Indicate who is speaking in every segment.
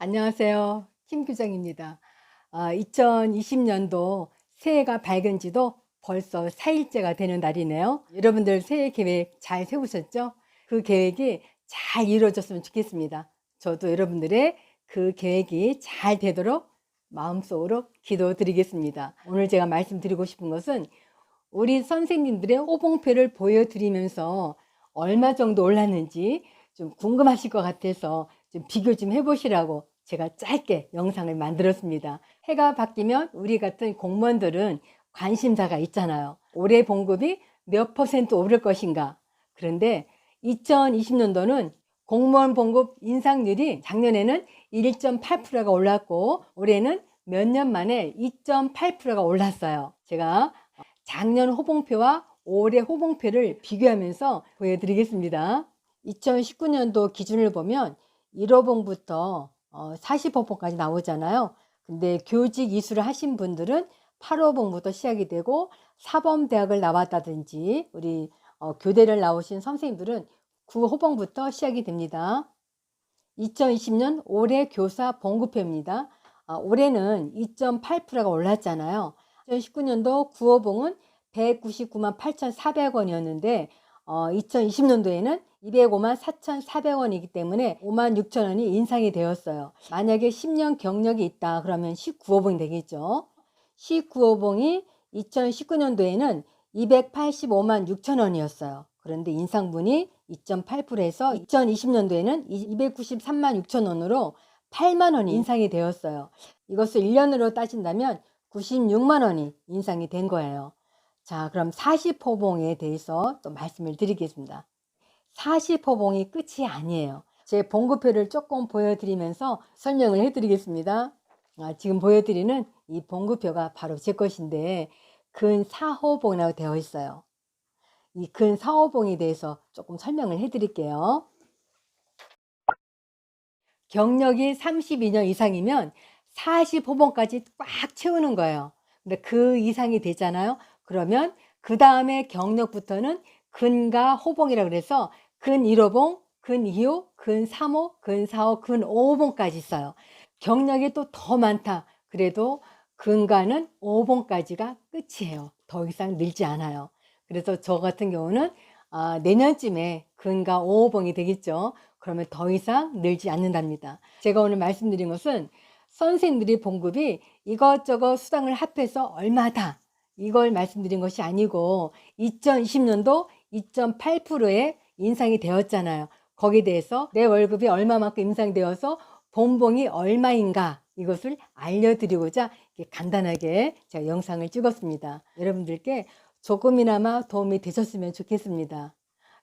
Speaker 1: 안녕하세요. 김 규장입니다. 아, 2020년도 새해가 밝은 지도 벌써 4일째가 되는 날이네요. 여러분들 새해 계획 잘 세우셨죠? 그 계획이 잘 이루어졌으면 좋겠습니다. 저도 여러분들의 그 계획이 잘 되도록 마음속으로 기도드리겠습니다. 오늘 제가 말씀드리고 싶은 것은 우리 선생님들의 호봉표를 보여드리면서 얼마 정도 올랐는지 좀 궁금하실 것 같아서 좀 비교 좀 해보시라고 제가 짧게 영상을 만들었습니다. 해가 바뀌면 우리 같은 공무원들은 관심사가 있잖아요. 올해 봉급이 몇 퍼센트 오를 것인가. 그런데 2020년도는 공무원 봉급 인상률이 작년에는 1.8%가 올랐고 올해는 몇 년 만에 2.8%가 올랐어요. 제가 작년 호봉표와 올해 호봉표를 비교하면서 보여드리겠습니다. 2019년도 기준을 보면 1호봉부터 40호봉까지 나오잖아요. 근데 교직 이수를 하신 분들은 8호봉부터 시작이 되고 사범대학을 나왔다든지 우리 어, 교대를 나오신 선생님들은 9호봉부터 시작이 됩니다. 2020년 올해 교사 봉급표입니다. 아, 올해는 2.8%가 올랐잖아요. 2019년도 9호봉은 199만 8,400원이었는데 어, 2020년도에는 205만 4,400원이기 때문에 5만 6천 원이 인상이 되었어요. 만약에 10년 경력이 있다 그러면 19호봉이 되겠죠. 19호봉이 2019년도에는 285만 6천 원이었어요. 그런데 인상분이 2.8%에서 2020년도에는 293만 6천 원으로 8만 원이 인상이 되었어요. 이것을 1년으로 따진다면 96만 원이 인상이 된 거예요. 자, 그럼 40호봉에 대해서 또 말씀을 드리겠습니다. 40호봉이 끝이 아니에요. 제 봉급표를 조금 보여드리면서 설명을 해드리겠습니다. 아, 지금 보여드리는 이 봉급표가 바로 제 것인데 근 4호봉이라고 되어 있어요. 이 근 4호봉에 대해서 조금 설명을 해드릴게요. 경력이 32년 이상이면 40호봉까지 꽉 채우는 거예요. 근데 그 이상이 되잖아요. 그러면 그 다음에 경력부터는 근가 호봉이라고 그래서 근 1호봉, 근 2호, 근 3호, 근 4호, 근 5호봉까지 있어요. 경력이 또 더 많다. 그래도 근가는 5호봉까지가 끝이에요. 더 이상 늘지 않아요. 그래서 저 같은 경우는 아, 내년쯤에 근가 5호봉이 되겠죠. 그러면 더 이상 늘지 않는답니다. 제가 오늘 말씀드린 것은 선생님들이 봉급이 이것저것 수당을 합해서 얼마다 이걸 말씀드린 것이 아니고 2020년도 2.8%의 인상이 되었잖아요. 거기에 대해서 내 월급이 얼마만큼 인상되어서 본봉이 얼마인가 이것을 알려드리고자 간단하게 제가 영상을 찍었습니다. 여러분들께 조금이나마 도움이 되셨으면 좋겠습니다.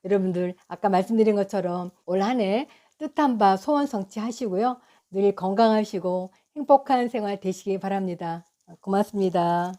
Speaker 1: 여러분들 아까 말씀드린 것처럼 올 한 해 뜻한 바 소원 성취하시고요. 늘 건강하시고 행복한 생활 되시기 바랍니다. 고맙습니다.